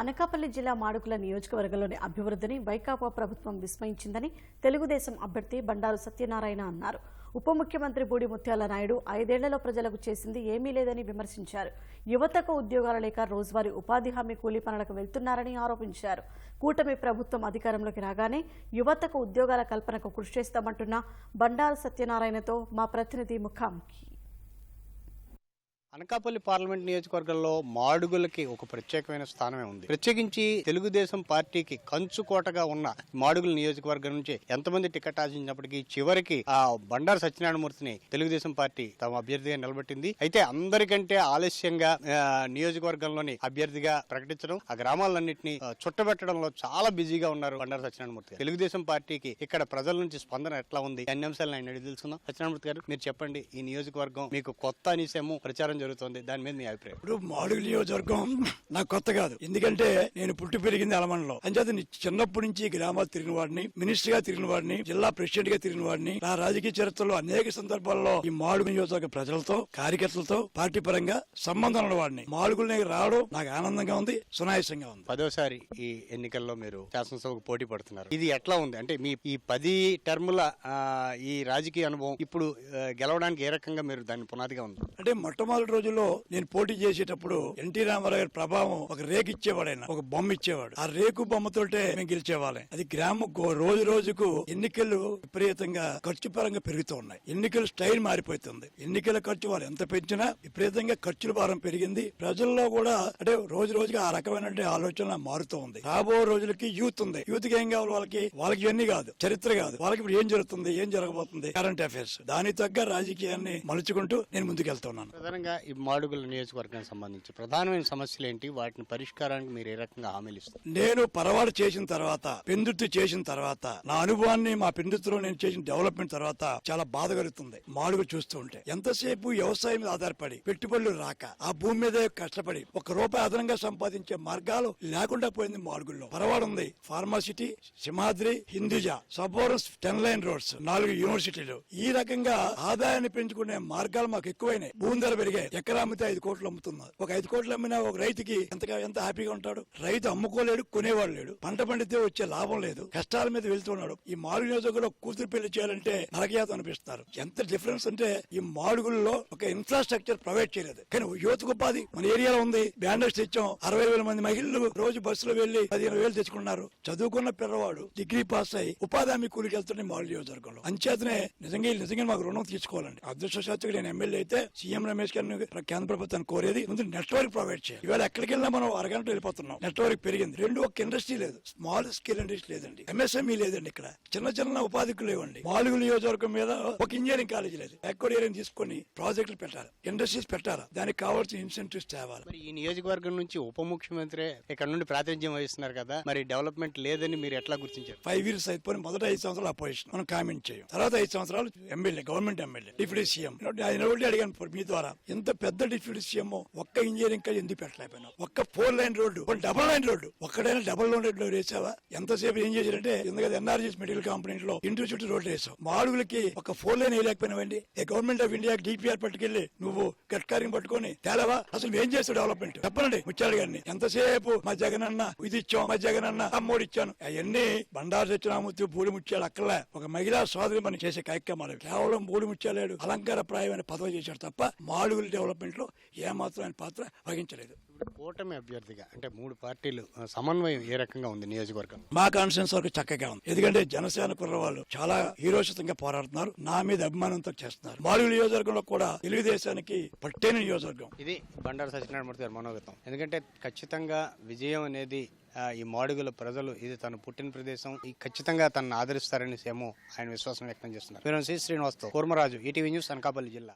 అనకాపల్లి జిల్లా మాడుగుల నియోజకవర్గంలోని అభివృద్ధిని వైకాపా ప్రభుత్వం విస్మయించిందని తెలుగుదేశం అభ్యర్థి బండారు సత్యనారాయణ అన్నారు. ఉప ముఖ్యమంత్రి బూడి ముత్యాల నాయుడు ఐదేళ్ళలో ప్రజలకు చేసింది ఏమీ లేదని విమర్శించారు. యువతకు ఉద్యోగాలు లేక రోజువారీ ఉపాధి హామీ కూలీ పనులకు వెళ్తున్నారని ఆరోపించారు. కూటమి ప్రభుత్వం అధికారంలోకి రాగానే యువతకు ఉద్యోగాల కల్పనకు కృషి చేస్తామంటున్న బండారు సత్యనారాయణతో మా ప్రతినిధి ముఖాముఖి. అనకాపల్లి పార్లమెంట్ నియోజకవర్గంలో మాడుగులకి ఒక ప్రత్యేకమైన స్థానమే ఉంది. ప్రత్యేకించి తెలుగుదేశం పార్టీకి కంచుకోటగా ఉన్న మాడుగుల నియోజకవర్గం నుంచి ఎంతమంది టికెట్ ఆశించినప్పటికీ చివరికి ఆ బండారు సత్యనారాయణమూర్తిని తెలుగుదేశం పార్టీ తమ అభ్యర్థిగా నిలబెట్టింది. అయితే అందరికంటే ఆలస్యంగా నియోజకవర్గంలోని అభ్యర్థిగా ప్రకటించడం ఆ గ్రామాలన్నింటినీ చుట్టబెట్టడంలో చాలా బిజీగా ఉన్నారు బండారు సత్యనారాయణమూర్తి తెలుగుదేశం పార్టీకి ఇక్కడ ప్రజల నుంచి స్పందన ఎట్లా ఉంది? అన్ని అంశాలను ఆయన అడిగి తెలుసుకుందాం. సత్యనారాయణమూర్తి గారు మీరు చెప్పండి ఈ నియోజకవర్గం మీకు కొత్త అనేసేమో ప్రచారం జరుగుతోంది. దాని మీద మీ అభిప్రాయం? ఇప్పుడు మాడుగుల నియోజకవర్గం నాకు కొత్త కాదు. ఎందుకంటే నేను పుట్టి పెరిగింది అలమన్లో. అంచేత చిన్నప్పటి నుంచి గ్రామాలు తిరిగిన వాడిని మినిస్టర్గా తిరిగిన వాడిని జిల్లా ప్రెసిడెంట్గా తిరిగిన వాడిని నా రాజకీయ చరిత్రలో అనేక సందర్భాల్లో ఈ మాడుగు నియోజకవర్గ ప్రజలతో కార్యకర్తలతో పార్టీ పరంగా సంబంధం ఉన్న వాడిని. మాడుగులని రావడం నాకు ఆనందంగా ఉంది సునాయాసంగా ఉంది. పదోసారి ఈ ఎన్నికల్లో మీరు శాసనసభకు పోటీ పడుతున్నారు. ఇది ఎట్లా ఉంది? అంటే మీ ఈ పది టర్ముల ఈ రాజకీయ అనుభవం ఇప్పుడు గెలవడానికి ఏ రకంగా మీరు దాని పునాదిగా ఉంది అంటే మొట్టమొదటి రోజుల్లో నేను పోటీ చేసేటప్పుడు ఎన్టీ రామారావు గారి ప్రభావం ఒక రేకు ఇచ్చేవాడు ఆయన ఒక బొమ్మ ఇచ్చేవాడు. ఆ రేకు బొమ్మతోటే మేము గెలిచేవాళ్ళం. అది గ్రామ రోజు రోజుకు ఎన్నికలు విపరీతంగా ఖర్చు పరంగా పెరుగుతూ ఉన్నాయి. ఎన్నికల స్టైల్ మారిపోతుంది. ఎన్నికల ఖర్చు వాళ్ళు ఎంత పెంచినా విపరీతంగా ఖర్చుల భారం పెరిగింది. ప్రజల్లో కూడా అంటే రోజు రోజుగా ఆ రకమైన ఆలోచన మారుతూ ఉంది. రాబో రోజులకి యూత్ ఉంది. యూత్కి ఏం కావాలి వాళ్ళకి? వాళ్ళకి ఇవన్నీ కాదు. చరిత్ర కాదు. వాళ్ళకి ఇప్పుడు ఏం జరుగుతుంది? ఏం జరగబోతుంది? కరెంట్ అఫైర్స్ దాని తగ్గ రాజకీయాన్ని మలుచుకుంటూ నేను ముందుకెళ్తున్నాను ప్రధానంగా ఈ మాడుగుల నియోజకవర్గానికి సంబంధించి ప్రధానమైన సమస్యలు ఏంటి? వాటిని పరిష్కారానికి మీరు ఏ రకంగా హామీలు ఇస్తారు? నేను పరవాడు చేసిన తర్వాత పెందుర్తి చేసిన తర్వాత నా అనుభవాన్ని మా పెందుర్తిలో నేను చేసిన డెవలప్మెంట్ తర్వాత చాలా బాధ కలుగుతుంది. మాడుగు చూస్తూ ఉంటే ఎంతసేపు వ్యవసాయం మీద ఆధారపడి పెట్టుబడులు రాక ఆ భూమి మీద కష్టపడి ఒక రూపాయి అదనంగా సంపాదించే మార్గాలు లేకుండా పోయింది మాడుగుల్లో. పరవాడు ఉంది. ఫార్మాసిటీ సింహాద్రి హిందూజా సబోరస్ టెన్ లైన్ రోడ్స్ నాలుగు యూనివర్సిటీలు. ఈ రకంగా ఆదాయాన్ని పెంచుకునే మార్గాలు మాకు ఎక్కువైనాయి. భూమి ధర పెరిగాయి. ఎక్కడ అమ్మితే ఐదు కోట్లు అమ్ముతున్నారు. ఒక ఐదు కోట్లు అమ్మినా ఒక రైతుకి ఎంతగా ఎంత హ్యాపీగా ఉంటాడు? రైతు అమ్ముకోలేడు కొనేవాడు లేడు. పంట పండితే వచ్చే లాభం లేదు. కష్టాల మీద వెళ్తున్నాడు. ఈ మాడుగు నియోజకవర్గంలో కూతురు పెళ్ళి చేయాలంటే నరకయాత అనిపిస్తారు. ఎంత డిఫరెన్స్ అంటే ఈ మాడుగుల్లో ఒక ఇన్ఫ్రాస్ట్రక్చర్ ప్రొవైడ్ చేయలేదు. కానీ యువతకు ఉపాధి మన ఏరియాలో ఉంది. బ్యాండర్స్ తెచ్చాం. అరవై వేల మంది మహిళలు రోజు బస్సులో వెళ్ళి పదిహేను వేలు తెచ్చుకున్నారు. చదువుకున్న పిల్లవాడు డిగ్రీ పాస్ అయ్యి ఉపాధి హామీ కూలికి వెళ్తున్నాయి మాడు నియోజకవర్గంలో. అంచేతనే నిజంగా నిజంగా మాకు రుణం తీసుకోవాలండి. అదృష్టశాస్త్రి నేను ఎమ్మెల్యే అయితే సీఎం రమేష్ గారిని కేంద్ర ప్రభుత్వాన్ని కోరేది ముందు నెట్వర్క్ ప్రొవైడ్ చేయాలి. ఇవాళ ఎక్కడికి వెళ్ళినా మనం అరగంట వెళ్ళిపోతున్నాం. నెట్వర్క్ పెరిగింది. రెండు ఒక ఇండస్ట్రీ లేదు. స్మాల్ స్కేల్ ఇండస్ట్రీ లేదండి. ఎంఎస్ఎంఈ లేదండి ఇక్కడ. చిన్న చిన్న ఉపాధికు లేవండి. మాలుగు నియోజకవర్గం మీద ఒక ఇంజనీరింగ్ కాలేజీ లేదు. ఎక్కువ ఏరియా తీసుకొని ప్రాజెక్టులు పెట్టాలి. ఇండస్ట్రీస్ పెట్టాలి. దానికి కావాల్సిన ఇన్సెంటివ్స్ తేవాలి. ఈ నియోజకవర్గం నుంచి ఉప ముఖ్యమంత్రి ఇక్కడ నుండి ప్రాతినిధ్యం వహిస్తున్నారు కదా మరి డెవలప్మెంట్ లేదని మీరు ఎట్లా గుర్తించారు? ఫైవ్ ఇయర్స్ అయిపోయి మొదటి ఐదు సంవత్సరాలు అపోజిషన్. మనం కామెంట్ చేయం. తర్వాత ఐదు సంవత్సరాలు MLA government MLA deputy CM. అడిగాను మీ ద్వారా. ఇంత పెద్ద డిప్యూటీ సీఎం ఒక్క ఇంజనీరింగ్ కాలేజ్ ఎందుకు పెట్టలేకపోయినా ఒక్క four line road double line road ఒక్కడైనా డబుల్ లైన్ రోడ్డు వేసావా? ఎంతసేపు ఏం చేశారంటే ఎందుకంటే ఎన్ఆర్జీఎస్ మెడికల్ కంపెనీ లో ఇంటి చుట్టూ రోడ్డు వేసావు. మాడుగులకి ఒక ఫోర్ లైన్ వేయలేకపోయినావండి గవర్నమెంట్ ఆఫ్ ఇండియా డిపిఆర్ పట్టుకెళ్ళి నువ్వు గట్కారిని పట్టుకొని తేలవా? అసలు ఏం చేస్తావు డెవలప్మెంట్? చెప్పండి ముచ్చాడు గారిని. ఎంతసేపు మా జగన్ అన్న ఇది ఇచ్చాం మా జగన్ అన్న అమ్మోడి ఇచ్చాను. అవన్నీ బండారు సత్యనామూర్తి పూడి ముచ్చాడు అక్కర్లే ఒక మహిళా సోదరి మనం చేసే కార్యక్రమాలు కేవలం పూడి ముత్యాలేడు అలంకారప్రాయమైన పదవి చేశాడు తప్ప మాడుగులు డెవలప్మెంట్లో ఏమాత్రం ఆయన పాత్ర వహించలేదు. కూటమి అభ్యర్థిగా అంటే మూడు పార్టీలు సమన్వయం ఏ రకంగా ఉంది నియోజకవర్గం? మా కాన్ఫిడెన్స్ వరకు చక్కగా ఉంది. ఎందుకంటే జనసేన కుర్రవాళ్ళు చాలా హీరోషితంగా పోరాడుతున్నారు. నా మీద అభిమానంతో చేస్తున్నారు. మాడుగుల నియోజకవర్గంలో కూడా తెలుగుదేశానికి పట్టేని నియోజకవర్గం. ఇది బండారు సత్యనారాయణమూర్తి గారి మనోగతం. ఎందుకంటే ఖచ్చితంగా విజయం అనేది ఈ మాడుగుల ప్రజలు ఇది తన పుట్టిన ప్రదేశం ఈ ఖచ్చితంగా తనను ఆదరిస్తారని ఏమో ఆయన విశ్వాసం వ్యక్తం చేస్తున్నారు. శ్రీ శ్రీనివాస్తో కూర్మరాజు ఈటీవీ న్యూస్ అనకాపల్లి జిల్లా.